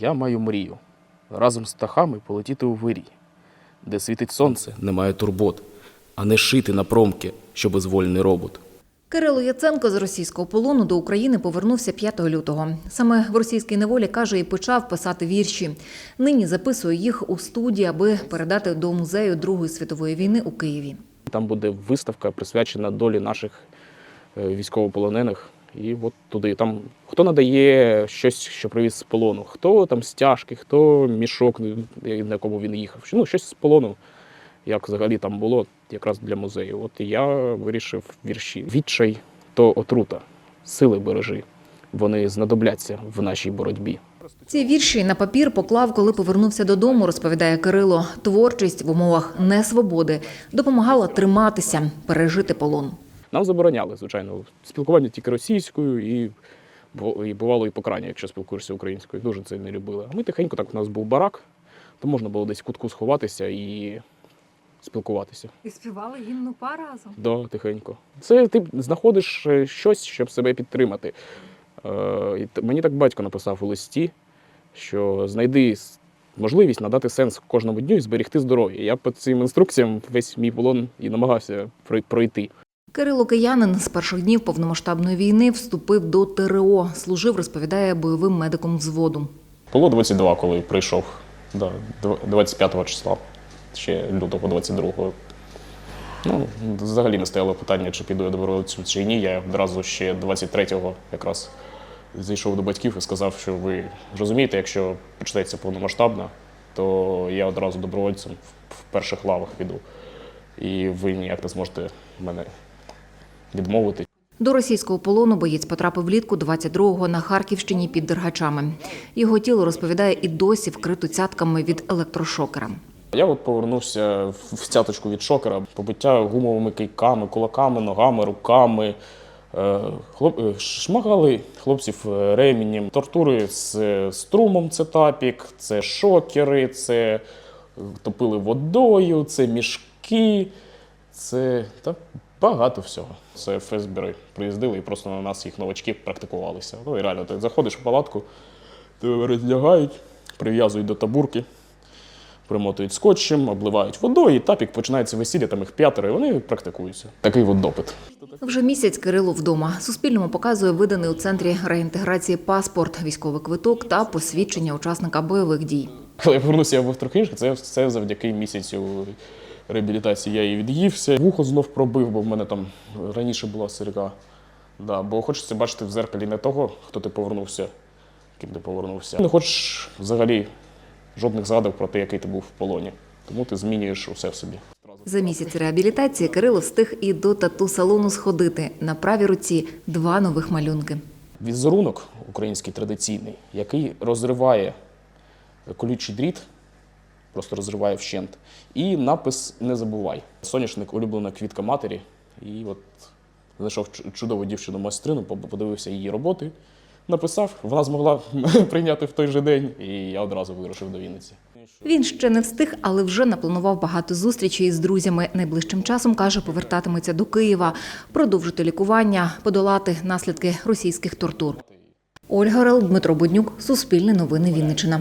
Я маю мрію разом з птахами полетіти у вирій, де світить сонце, немає турбот, а не шити на промки, що безвольний робот. Кирило Яценко з російського полону до України повернувся 5 лютого. Саме в російській неволі каже і почав писати вірші. Нині записує їх у студії, аби передати до музею Другої світової війни у Києві. Там буде виставка присвячена долі наших е, військовополонених. І от туди. Там хто надає щось, що привіз з полону, хто там стяжки, хто мішок, на якому він їхав. Ну, щось з полону, як взагалі там було, якраз для музею. От я вирішив вірші. Відчай то отрута, сили бережи. Вони знадобляться в нашій боротьбі. Ці вірші на папір поклав, коли повернувся додому, розповідає Кирило. Творчість в умовах несвободи допомагала триматися, пережити полон. Нам забороняли, звичайно, спілкування тільки російською і, і бувало і покарання, якщо спілкуєшся українською. Дуже це не любили. А ми тихенько, так у нас був барак, то можна було десь в кутку сховатися і спілкуватися. І співали гімну па разом. Да, тихенько. Це ти знаходиш е, щось, щоб себе підтримати. Е, і мені так батько написав у листі, що знайди можливість надати сенс кожному дню і зберегти здоров'я. Я по цим інструкціям весь мій полон і намагався пройти. Кирило Киянин з перших днів повномасштабної війни вступив до ТРО. Служив, розповідає, бойовим медиком взводу. Було 22, коли прийшов. Да, дв- 25 числа, ще лютого 22-го. Ну, взагалі не стояло питання, чи піду я добровольцем чи ні. Я одразу ще 23-го якраз зайшов до батьків і сказав, що ви розумієте, якщо почнеться повномасштабно, то я одразу добровольцем в перших лавах піду. І ви ніяк не зможете мене відмовити. До російського полону боєць потрапив влітку 22-го на Харківщині під Дергачами. Його тіло розповідає і досі вкрито цятками від електрошокера. Я от повернувся в цяточку від шокера, побиття гумовими кийками, кулаками, ногами, руками. Е, Хлоп... е, Шмагали хлопців е, ременем, тортури з струмом це тапік, це шокери, це топили водою, це мішки, це та багато всього. Це ФСБ приїздили і просто на нас їх новачки практикувалися. Ну і реально, ти заходиш в палатку, тебе роздягають, прив'язують до табурки примотують скотчем, обливають водою, і тапік починається весілля, там їх п'ятеро, і вони практикуються. Такий от допит. Вже місяць Кирило вдома. Суспільному показує виданий у центрі реінтеграції паспорт, військовий квиток та посвідчення учасника бойових дій. Коли я повернувся я був трохи це все завдяки місяцю реабілітації. Я і від'ївся. Вухо знов пробив, бо в мене там раніше була сирка. Да, бо хочеться бачити в зеркалі не того, хто ти повернувся, ким ти повернувся. Не хочеш взагалі жодних згадок про те, який ти був в полоні. Тому ти змінюєш усе в собі. За місяць реабілітації Кирило встиг і до тату-салону сходити. На правій руці два нових малюнки. Візерунок український традиційний, який розриває колючий дріт, просто розриває вщент. І напис Не забувай. Соняшник улюблена квітка матері. І от знайшов чудову дівчину майстрину, подивився її роботи, написав, вона змогла прийняти в той же день, і я одразу вирушив до Вінниці. Він ще не встиг, але вже напланував багато зустрічей з друзями. Найближчим часом каже, повертатиметься до Києва, продовжити лікування, подолати наслідки російських тортур. Ольга Рел, Дмитро Буднюк, Суспільне новини Вінниччина.